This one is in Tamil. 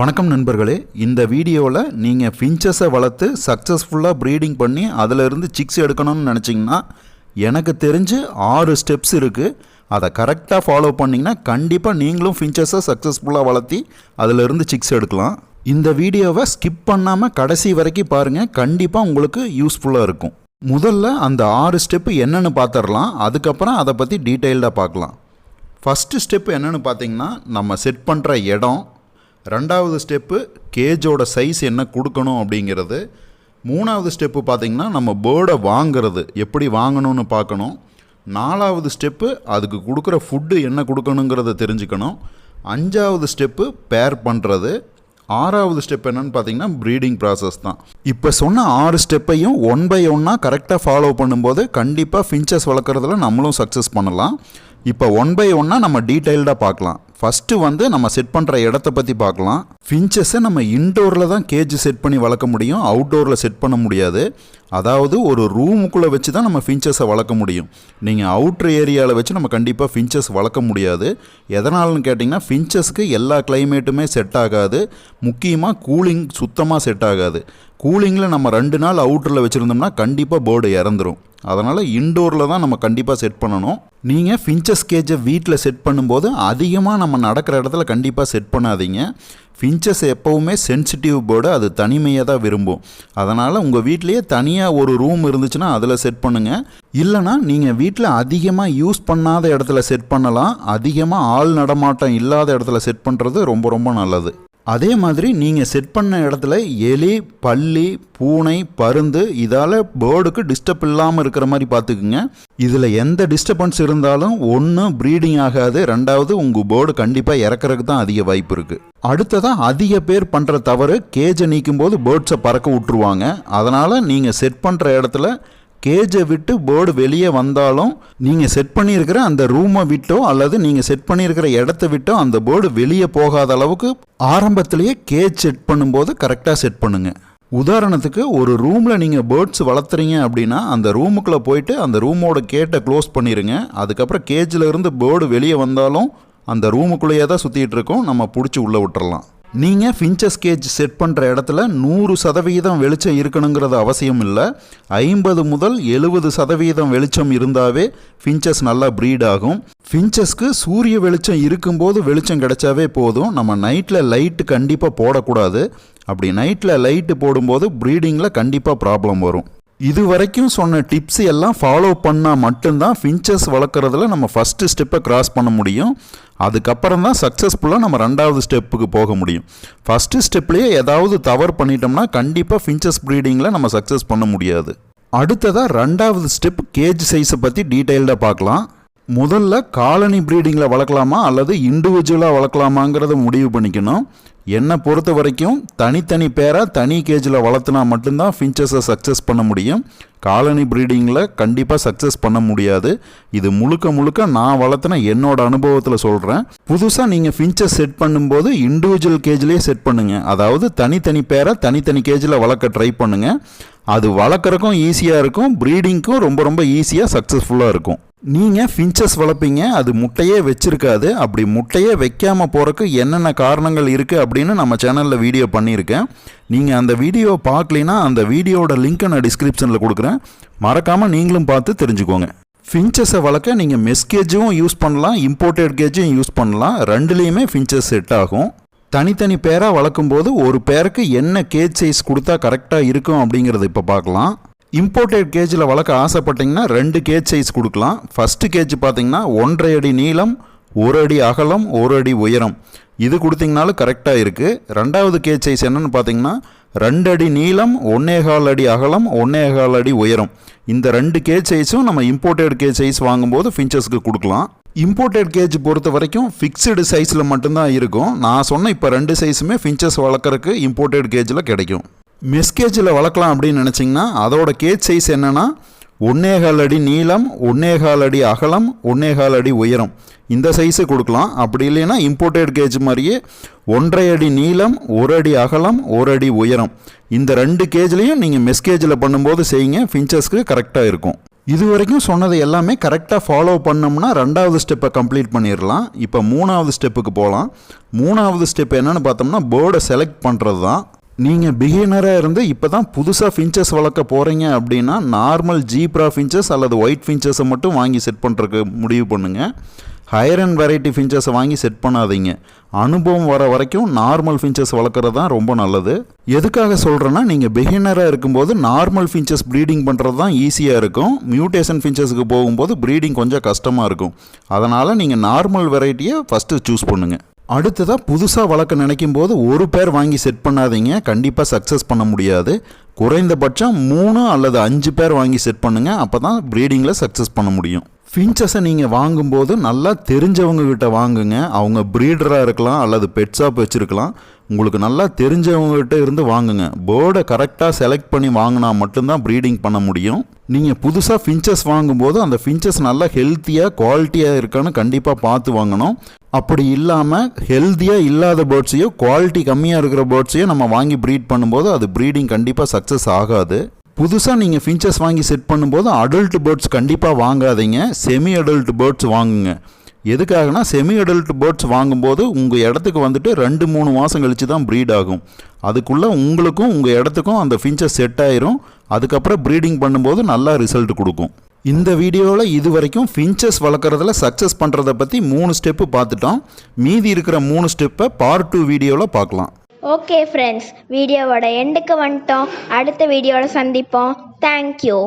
வணக்கம் நண்பர்களே. இந்த வீடியோவில் நீங்கள் ஃபின்ச்சஸை வளர்த்து சக்ஸஸ்ஃபுல்லாக ப்ரீடிங் பண்ணி அதிலிருந்து சிக்ஸ் எடுக்கணும்னு நினச்சிங்கன்னா எனக்கு தெரிஞ்சு ஆறு ஸ்டெப்ஸ் இருக்குது அதை கரெக்டாக ஃபாலோ பண்ணிங்கன்னா கண்டிப்பாக நீங்களும் ஃபின்ச்சஸை சக்ஸஸ்ஃபுல்லாக வளர்த்தி அதிலிருந்து சிக்ஸ் எடுக்கலாம். இந்த வீடியோவை ஸ்கிப் பண்ணாமல் கடைசி வரைக்கும் பாருங்கள் கண்டிப்பாக உங்களுக்கு யூஸ்ஃபுல்லாக இருக்கும். முதல்ல அந்த ஆறு ஸ்டெப்பு என்னென்னு பார்த்துடலாம் அதுக்கப்புறம் அதை பற்றி டீட்டெயில்டாக பார்க்கலாம் ஃபஸ்ட்டு ஸ்டெப் என்னென்னு பார்த்தீங்கன்னா நம்ம செட் பண்ணுற இடம் ரெண்டாவது ஸ்டெப்பு கேஜோட சைஸ் என்ன கொடுக்கணும் அப்படிங்கிறது. மூணாவது ஸ்டெப்பு பார்த்திங்கன்னா நம்ம பேர்டை வாங்குறது. எப்படி வாங்கணும்னு பார்க்கணும். நாலாவது ஸ்டெப்பு அதுக்கு கொடுக்குற ஃபுட்டு என்ன கொடுக்கணுங்கிறத தெரிஞ்சுக்கணும். அஞ்சாவது ஸ்டெப்பு பேர் பண்ணுறது ஆறாவது ஸ்டெப் என்னன்னு பார்த்தீங்கன்னா ப்ரீடிங் ப்ராசஸ் தான். இப்போ சொன்ன ஆறு ஸ்டெப்பையும் ஒன் பை ஒன்னாக கரெக்டாக ஃபாலோ பண்ணும்போது கண்டிப்பாக ஃபின்ச்சஸ் வளர்க்குறதுல நம்மளும் சக்ஸஸ் பண்ணலாம். இப்போ ஒன் பை ஒன்னாக நம்ம டீட்டெயில்டாக பார்க்கலாம். ஃபஸ்ட்டு வந்து நம்ம செட் பண்ணுற இடத்த பற்றி பார்க்கலாம். ஃபின்ச்சஸை நம்ம இன்டோரில் தான் கேஜ் செட் பண்ணி வளர்க்க முடியும். அவுட்டோரில் செட் பண்ண முடியாது. அதாவது ஒரு ரூமுக்குள்ளே வச்சு தான் நம்ம ஃபின்ச்சஸை வளர்க்க முடியும். நீங்கள் அவுட்ரு ஏரியாவில் வச்சு நம்ம கண்டிப்பாக ஃபின்ச்சஸ் வளர்க்க முடியாது. எதனாலன்னு கேட்டிங்கன்னா ஃபின்ச்சஸ்க்கு எல்லா கிளைமேட்டுமே செட் ஆகாது. முக்கியமாக கூலிங் சுத்தமாக செட் ஆகாது. கூலிங்கில் நம்ம ரெண்டு நாள் அவுட்டரில் வச்சுருந்தோம்னா கண்டிப்பாக போர்டு இறந்துடும் அதனால் இன்டோரில் தான் நம்ம கண்டிப்பாக செட் பண்ணணும். நீங்கள் ஃபின்ச்சஸ் கேஜை வீட்டில் செட் பண்ணும்போது அதிகமாக நம்ம நடக்கிற இடத்துல கண்டிப்பாக செட் பண்ணாதீங்க. ஃபின்ச்சஸ் எப்போவுமே சென்சிட்டிவ் பேர்டு அது தனிமையை தான் விரும்பும். அதனால் உங்கள் வீட்லேயே தனியாக ஒரு ரூம் இருந்துச்சுன்னா அதில் செட் பண்ணுங்கள் இல்லைனா நீங்கள் வீட்டில் அதிகமாக யூஸ் பண்ணாத இடத்துல செட் பண்ணலாம். அதிகமாக ஆள் நடமாட்டம் இல்லாத இடத்துல செட் பண்ணுறது ரொம்ப ரொம்ப நல்லது. அதே மாதிரி நீங்கள் செட் பண்ண இடத்துல எலி பள்ளி பூனை பருந்து இதால் பேர்டுக்கு டிஸ்டர்ப் இல்லாமல் இருக்கிற மாதிரி பார்த்துக்குங்க. இதில் எந்த டிஸ்டர்பன்ஸ் இருந்தாலும் ஒன்று ப்ரீடிங் ஆகாது. ரெண்டாவது உங்கள் பேர்டு கண்டிப்பாக இறக்குறதுக்கு தான் அதிக வாய்ப்பு இருக்குது அடுத்ததாக அதிக பேர் பண்ணுற தவறு கேஜை நீக்கும் போது பேர்ட்ஸை பறக்க விட்டுருவாங்க. அதனால் நீங்கள் செட் பண்ணுற இடத்துல கேஜை விட்டு போர்டு வெளியே வந்தாலும் நீங்கள் செட் பண்ணியிருக்கிற அந்த ரூமை விட்டோ அல்லது நீங்கள் செட் பண்ணியிருக்கிற இடத்த விட்டோ அந்த போர்டு வெளியே போகாத அளவுக்கு ஆரம்பத்திலேயே கேஜ் செட் பண்ணும்போது கரெக்டாக செட் பண்ணுங்கள் உதாரணத்துக்கு ஒரு ரூமில் நீங்கள் பேர்ட்ஸ் வளர்த்துறீங்க அப்படின்னா அந்த ரூமுக்குள்ளே போயிட்டு அந்த ரூமோட கேட்டை க்ளோஸ் பண்ணிடுங்க அதுக்கப்புறம் கேஜில் இருந்து பேர்டு வெளியே வந்தாலும் அந்த ரூமுக்குள்ளேயே தான் சுற்றிட்டு இருக்கோம். நம்ம பிடிச்சி உள்ளே விட்டுறலாம். நீங்கள் ஃபின்ச்சஸ் கேஜ் செட் பண்ணுற இடத்துல நூறு சதவீதம் வெளிச்சம் இருக்கணுங்கிறது அவசியம் இல்லை. ஐம்பது முதல் எழுபது சதவீதம் வெளிச்சம் இருந்தாவே ஃபின்ச்சஸ் நல்லா ப்ரீட் ஆகும். ஃபின்ச்சஸ்க்கு சூரிய வெளிச்சம் இருக்கும்போது வெளிச்சம் கிடைச்சாவே போதும். நம்ம நைட்டில் லைட்டு கண்டிப்பாக போடக்கூடாது. அப்படி நைட்டில் லைட்டு போடும்போது ப்ரீடிங்கில் கண்டிப்பாக ப்ராப்ளம் வரும். இது வரைக்கும் சொன்ன டிப்ஸ் எல்லாம் ஃபாலோ பண்ணால் மட்டும்தான் ஃபின்ச்சஸ் வளர்க்குறதுல நம்ம ஃபஸ்ட்டு ஸ்டெப்பை கிராஸ் பண்ண முடியும். அதுக்கப்புறம் தான் சக்ஸஸ்ஃபுல்லாக நம்ம ரெண்டாவது ஸ்டெப்புக்கு போக முடியும். ஃபஸ்ட்டு ஸ்டெப்லேயே ஏதாவது தவறு பண்ணிட்டோம்னா கண்டிப்பாக ஃபின்ச்சஸ் ப்ரீடிங்கில் நம்ம சக்ஸஸ் பண்ண முடியாது. அடுத்ததாக ரெண்டாவது ஸ்டெப் கேஜ் சைஸை பற்றி டீட்டெயில்டாக பார்க்கலாம். முதல்ல காலனி ப்ரீடிங்கில் வளர்க்கலாமா அல்லது இண்டிவிஜுவலாக வளர்க்கலாமாங்கிறத முடிவு பண்ணிக்கணும். என்னை பொறுத்த வரைக்கும் தனித்தனி பேராக தனி கேஜில் வளர்த்துனா மட்டும்தான் ஃபின்ச்சஸை சக்ஸஸ் பண்ண முடியும். காலனி ப்ரீடிங்கில் கண்டிப்பாக சக்ஸஸ் பண்ண முடியாது. இது முழுக்க முழுக்க நான் வளர்த்துன என்னோட அனுபவத்தில் சொல்கிறேன் புதுசாக நீங்கள் ஃபின்ச்சஸ் செட் பண்ணும்போது இண்டிவிஜுவல் கேஜ்லேயே செட் பண்ணுங்கள் அதாவது தனித்தனி பேரை தனித்தனி கேஜில் வளர்க்க ட்ரை பண்ணுங்கள் அது வளர்க்குறக்கும் ஈஸியாக இருக்கும். ப்ரீடிங்க்கும் ரொம்ப ரொம்ப ஈஸியாக சக்ஸஸ்ஃபுல்லாக இருக்கும். நீங்கள் ஃபின்ச்சஸ் வளர்ப்பீங்க அது முட்டையே வச்சிருக்காது. அப்படி முட்டையே வைக்காமல் போகிறக்கு என்னென்ன காரணங்கள் இருக்குது அப்படின்னு நம்ம சேனலில் வீடியோ பண்ணியிருக்கேன். நீங்கள் அந்த வீடியோ பார்க்கலினா அந்த வீடியோட லிங்க்கை நான் டிஸ்கிரிப்ஷனில் கொடுக்குறேன். மறக்காமல் நீங்களும் பார்த்து தெரிஞ்சுக்கோங்க. ஃபின்ச்சஸை வளர்க்க நீங்கள் மெஸ் கேஜும் யூஸ் பண்ணலாம் இம்போர்ட்டட் கேஜும் யூஸ் பண்ணலாம். ரெண்டுலேயுமே ஃபின்ச்சஸ் செட் ஆகும். தனித்தனி பேராக வளர்க்கும்போது ஒரு பேருக்கு என்ன கேஜ் சைஸ் கொடுத்தா கரெக்டாக இருக்கும் அப்படிங்கிறத இப்போ பார்க்கலாம். இம்போர்ட்டட் கேஜில் வளர்க்க ஆசைப்பட்டிங்கன்னா ரெண்டு கேஜ் சைஸ் கொடுக்கலாம். ஃபஸ்ட்டு கேஜ் பார்த்தீங்கன்னா ஒன்றரை அடி நீளம் ஒரு அடி அகலம் ஒரு அடி உயரம். இது கொடுத்தீங்கனாலும் கரெக்டாக இருக்குது ரெண்டாவது கேஜ் சைஸ் என்னென்னு பார்த்தீங்கன்னா ரெண்டு அடி நீளம் ஒன்னேகால் அடி அகலம் ஒன்னேகால் அடி உயரம். இந்த ரெண்டு கேஜ் சைஸும் நம்ம இம்போர்ட்டட் கேஜ் சைஸ் வாங்கும்போது ஃபின்ச்சஸ்க்கு கொடுக்கலாம். இம்போர்ட்டட் கேஜ் பொறுத்த வரைக்கும் ஃபிக்ஸ்டு சைஸில் மட்டும்தான் இருக்கும். நான் சொன்ன இப்போ ரெண்டு சைஸுமே ஃபின்ச்சஸ் வளர்க்குறக்கு இம்போர்ட்டட் கேஜில் கிடைக்கும். மெஸ்கேஜில் வளர்க்கலாம் அப்படின்னு நினச்சிங்கன்னா அதோட கேஜ் சைஸ் என்னென்னா ஒன்னேகால் அடி நீளம் ஒன்னேகால் அடி அகலம் ஒன்னேகால் அடி உயரம். இந்த சைஸு கொடுக்கலாம். அப்படி இல்லைன்னா இம்போர்ட்டட் கேஜ் மாதிரியே ஒன்றரை அடி நீளம் ஒரு அடி அகலம் ஒரு அடி உயரம். இந்த ரெண்டு கேஜ்லேயும் நீங்கள் மெஸ்கேஜில் பண்ணும்போது செய்யுங்க. ஃபின்ச்சஸ்க்கு கரெக்டாக இருக்கும். இது வரைக்கும் சொன்னது எல்லாமே கரெக்டாக ஃபாலோ பண்ணோம்னா ரெண்டாவது ஸ்டெப்பை கம்ப்ளீட் பண்ணிடலாம் இப்போ மூணாவது ஸ்டெப்புக்கு போகலாம் மூணாவது ஸ்டெப் என்னென்னு பார்த்தோம்னா போர்டை செலக்ட் பண்ணுறது தான் நீங்கள் பிகினராக இருந்து இப்போ தான் புதுசாக ஃபின்ச்சஸ் வளர்க்க போகிறீங்க அப்படின்னா நார்மல் ஜீப்ரா ஃபின்ச்சஸ் அல்லது ஒயிட் ஃபின்ச்சஸை மட்டும் வாங்கி செட் பண்ணுறதுக்கு முடிவு பண்ணுங்கள் ஹையர் அண்ட் வெரைட்டி ஃபின்ச்சஸை வாங்கி செட் பண்ணாதீங்க. அனுபவம் வர வரைக்கும் நார்மல் ஃபின்ச்சஸ் வளர்க்குறது தான் ரொம்ப நல்லது. எதுக்காக சொல்கிறேன்னா நீங்கள் பிகினராக இருக்கும்போது நார்மல் ஃபின்ச்சஸ் ப்ரீடிங் பண்ணுறது தான் ஈஸியாக இருக்கும். மியூட்டேஷன் ஃபின்ச்சஸுக்கு போகும்போது ப்ரீடிங் கொஞ்சம் கஷ்டமாக இருக்கும். அதனால் நீங்கள் நார்மல் வெரைட்டியை ஃபஸ்ட்டு சூஸ் பண்ணுங்கள் அடுத்ததாக புதுசாக வளர்க்க நினைக்கும் போது ஒரு பேர் வாங்கி செட் பண்ணாதீங்க. கண்டிப்பாக சக்ஸஸ் பண்ண முடியாது. குறைந்தபட்சம் மூணு அல்லது அஞ்சு பேர் வாங்கி செட் பண்ணுங்கள் அப்போ தான் ப்ரீடிங்கில் சக்ஸஸ் பண்ண முடியும். ஃபின்ச்சஸை நீங்கள் வாங்கும்போது நல்லா தெரிஞ்சவங்க கிட்ட வாங்குங்க. அவங்க ப்ரீடராக இருக்கலாம் அல்லது பெட்ஸாக வச்சுருக்கலாம். உங்களுக்கு நல்லா தெரிஞ்சவங்க கிட்ட இருந்து வாங்குங்க. பேர்டை கரெக்டாக செலக்ட் பண்ணி வாங்கினா மட்டும்தான் ப்ரீடிங் பண்ண முடியும். நீங்கள் புதுசாக ஃபின்ச்சஸ் வாங்கும்போது அந்த ஃபின்ச்சஸ் நல்லா ஹெல்த்தியாக குவாலிட்டியாக இருக்கான்னு கண்டிப்பாக பார்த்து வாங்கணும். அப்படி இல்லாமல் ஹெல்த்தியாக இல்லாத பேர்ட்ஸையோ குவாலிட்டி கம்மியாக இருக்கிற பேர்ட்ஸையோ நம்ம வாங்கி ப்ரீட் பண்ணும்போது அது ப்ரீடிங் கண்டிப்பாக சக்ஸஸ் ஆகாது. புதுசாக நீங்கள் ஃபின்ச்சஸ் வாங்கி செட் பண்ணும்போது அடல்ட் பேர்ட்ஸ் கண்டிப்பாக வாங்காதீங்க. செமி அடல்ட் பேர்ட்ஸ் வாங்குங்க. எதுக்காகனா செமி அடல்ட் பேர்ட்ஸ் வாங்கும்போது உங்கள் இடத்துக்கு வந்துட்டு ரெண்டு மூணு மாதம் கழித்து தான் ப்ரீட் ஆகும். அதுக்குள்ளே உங்களுக்கும் உங்கள் இடத்துக்கும் அந்த ஃபின்ச்சஸ் செட் ஆயிரும். அதுக்கப்புறம் ப்ரீடிங் பண்ணும்போது நல்லா ரிசல்ட் கொடுக்கும். இந்த வீடியோவில் இது வரைக்கும் ஃபின்ச்சஸ் வளர்க்குறதுல சக்ஸஸ் பண்ணுறதை பற்றி மூணு ஸ்டெப்பு பார்த்துட்டோம். மீதி இருக்கிற மூணு ஸ்டெப்பை பார்ட் டூ வீடியோவில் பார்க்கலாம். ஓகே ஃப்ரெண்ட்ஸ் வீடியோவோட எண்டுக்கு வந்துட்டோம். அடுத்த வீடியோவில் சந்திப்போம். தேங்க்யூ